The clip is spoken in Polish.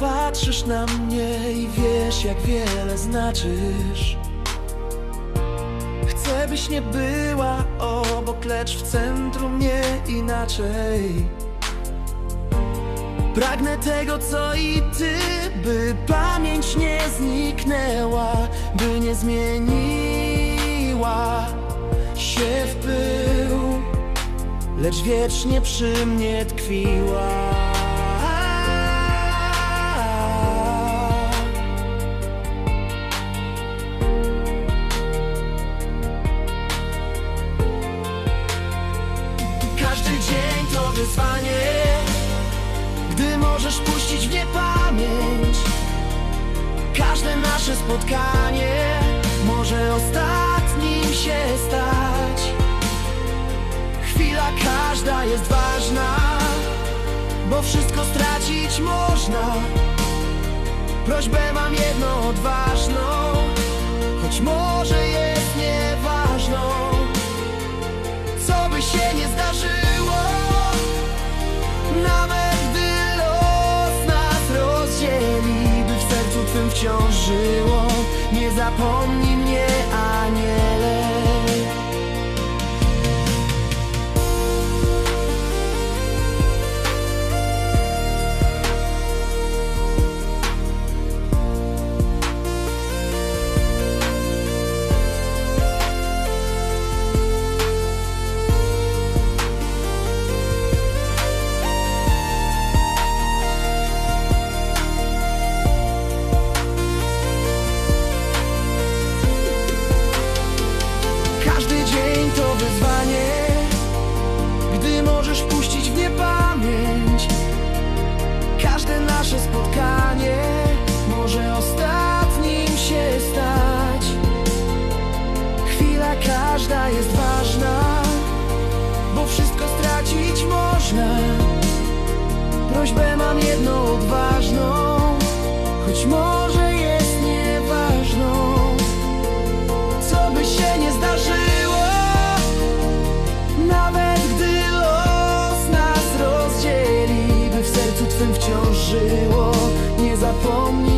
Patrzysz na mnie i wiesz jak wiele znaczysz. Chcę byś nie była obok, lecz w centrum nie inaczej. Pragnę tego co i ty, by pamięć nie zniknęła By nie zmieniła się w pył Lecz wiecznie przy mnie tkwiła Każdy dzień to wyzwanie Gdy możesz puścić w niepamięć Każde nasze spotkanie Może ostatnim się stać. Chwila każda jest ważna Bo wszystko stracić można. Prośbę mam jedną odważną. Choć wciąż żyło. Nie zapomnij mnie aniele Każdy Nie zapomnij